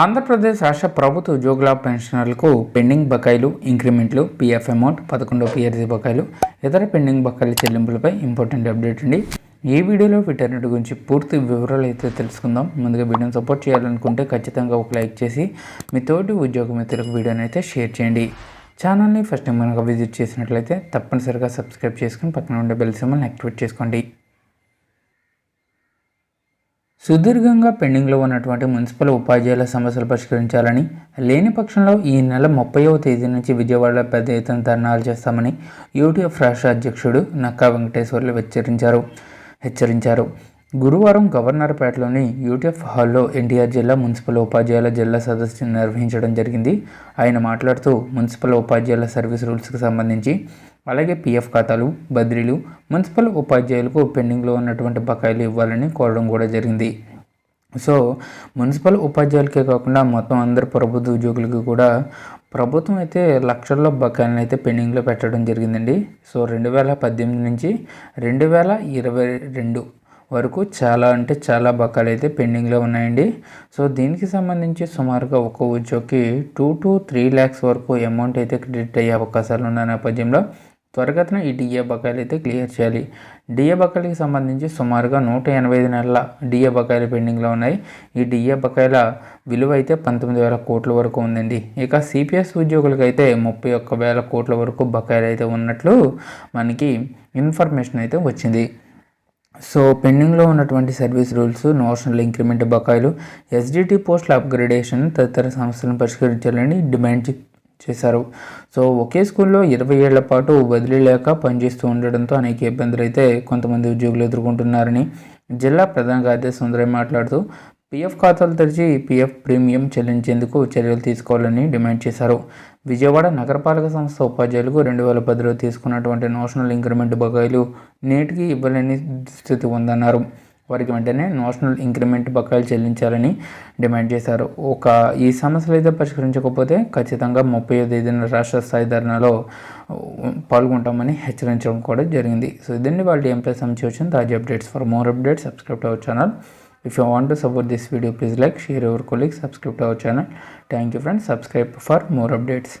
ఆంధ్రప్రదేశ్ రాష్ట్ర ప్రభుత్వ ఉద్యోగుల పెన్షనర్లకు పెండింగ్ బకాయిలు ఇంక్రిమెంట్లు పీఎఫ్ అమౌంట్ పదకొండో పిఆర్సీ బకాయిలు ఇతర పెండింగ్ బకాయిల చెల్లింపులపై ఇంపార్టెంట్ అప్డేట్ అండి. ఈ వీడియోలో వీటన్నిటి గురించి పూర్తి వివరాలు అయితే తెలుసుకుందాం. ముందుగా వీడియోని సపోర్ట్ చేయాలనుకుంటే ఖచ్చితంగా ఒక లైక్ చేసి మీ తోటి ఉద్యోగ మిత్రులకు వీడియోని అయితే షేర్ చేయండి. ఛానల్ని ఫస్ట్ టైం కనుక విజిట్ చేసినట్లయితే తప్పనిసరిగా సబ్స్క్రైబ్ చేసుకుని పక్కన ఉండే బెల్ సింబల్ని యాక్టివేట్ చేసుకోండి. సుదీర్ఘంగా పెండింగ్లో ఉన్నటువంటి మున్సిపల్ ఉపాధ్యాయుల సమస్యలు పరిష్కరించాలని లేని పక్షంలో ఈ నెల ముప్పైవ తేదీ నుంచి విజయవాడలో పెద్ద ఎత్తున ధర్నాలు చేస్తామని యూటీఎఫ్ రాష్ట్ర అధ్యక్షుడు నక్కా వెంకటేశ్వర్లు హెచ్చరించారు. హెచ్చరించారు. గురువారం గవర్నర్పేటలోని యూటీఎఫ్ హాల్లో ఎన్టీఆర్ జిల్లా మున్సిపల్ ఉపాధ్యాయుల జిల్లా సదస్సు నిర్వహించడం జరిగింది. ఆయన మాట్లాడుతూ మున్సిపల్ ఉపాధ్యాయుల సర్వీస్ రూల్స్కి సంబంధించి అలాగే పీఎఫ్ ఖాతాలు బదిలీలు మున్సిపల్ ఉపాధ్యాయులకు పెండింగ్లో ఉన్నటువంటి బకాయిలు ఇవ్వాలని కోరడం కూడా జరిగింది. సో మున్సిపల్ ఉపాధ్యాయులకే కాకుండా మొత్తం అందరు ప్రభుత్వ ఉద్యోగులకు కూడా ప్రభుత్వం అయితే లక్షల్లో బకాయిలను అయితే పెండింగ్లో పెట్టడం జరిగిందండి. సో రెండు వేల పద్దెనిమిది నుంచి రెండు వేల ఇరవై రెండు వరకు చాలా అంటే చాలా బకాయిలు అయితే పెండింగ్లో ఉన్నాయండి. సో దీనికి సంబంధించి సుమారుగా ఒక ఉద్యోగికి టూ టు త్రీ ల్యాక్స్ వరకు అమౌంట్ అయితే క్రెడిట్ అయ్యే అవకాశాలు ఉన్న నేపథ్యంలో త్వరగతిన ఈ డిఏ బకాయిలు అయితే క్లియర్ చేయాలి. డిఏ బకాయిలకి సంబంధించి సుమారుగా నూట ఎనభై ఐదు నెలల డిఏ బకాయిలు పెండింగ్లో ఉన్నాయి. ఈ డిఏ బకాయిల విలువ అయితే పంతొమ్మిది వేల కోట్ల వరకు ఉందండి. ఇక సిపిఎస్ ఉద్యోగులకు అయితే ముప్పై ఒక్క వేల కోట్ల వరకు బకాయిలు అయితే ఉన్నట్లు మనకి ఇన్ఫర్మేషన్ అయితే వచ్చింది. సో పెండింగ్లో ఉన్నటువంటి సర్వీస్ రూల్స్ నోషనల్ ఇంక్రిమెంట్ బకాయిలు ఎస్డిటి పోస్టుల అప్గ్రేడేషన్ తదితర సమస్యలను పరిష్కరించాలని డిమాండ్ చేశారు. సో ఒకే స్కూల్లో ఇరవై ఏళ్ళ పాటు బదిలీ లేక పనిచేస్తూ ఉండడంతో అనేక ఇబ్బందులు అయితే కొంతమంది ఉద్యోగులు ఎదుర్కొంటున్నారని జిల్లా ప్రధాన కార్యదర్శి సుందరయ్య మాట్లాడుతూ పీఎఫ్ ఖాతాలు తెరిచి పీఎఫ్ ప్రీమియం చెల్లించేందుకు చర్యలు తీసుకోవాలని డిమాండ్ చేశారు. విజయవాడ నగరపాలక సంస్థ ఉపాధ్యాయులకు రెండు వేల పదిలో తీసుకున్నటువంటి నోషనల్ ఇంక్రిమెంట్ బకాయిలు నేటికి ఇవ్వలేని స్థితి ఉందన్నారు. వారికి వెంటనే నేషనల్ ఇంక్రిమెంట్ బకాయిలు చెల్లించాలని డిమాండ్ చేశారు. ఒక ఈ సమస్యలు అయితే పరిష్కరించకపోతే ఖచ్చితంగా ముప్పై తేదీన రాష్ట్ర స్థాయి ధర్నాలో పాల్గొంటామని హెచ్చరించడం కూడా జరిగింది. సో ఇదండి వాళ్ళ ఎంప్లాయ్ సంబంధించి తాజా updates. For more updates subscribe to our channel if you want to support this video please like share your colleague subscribe to our channel thank you friends subscribe for more updates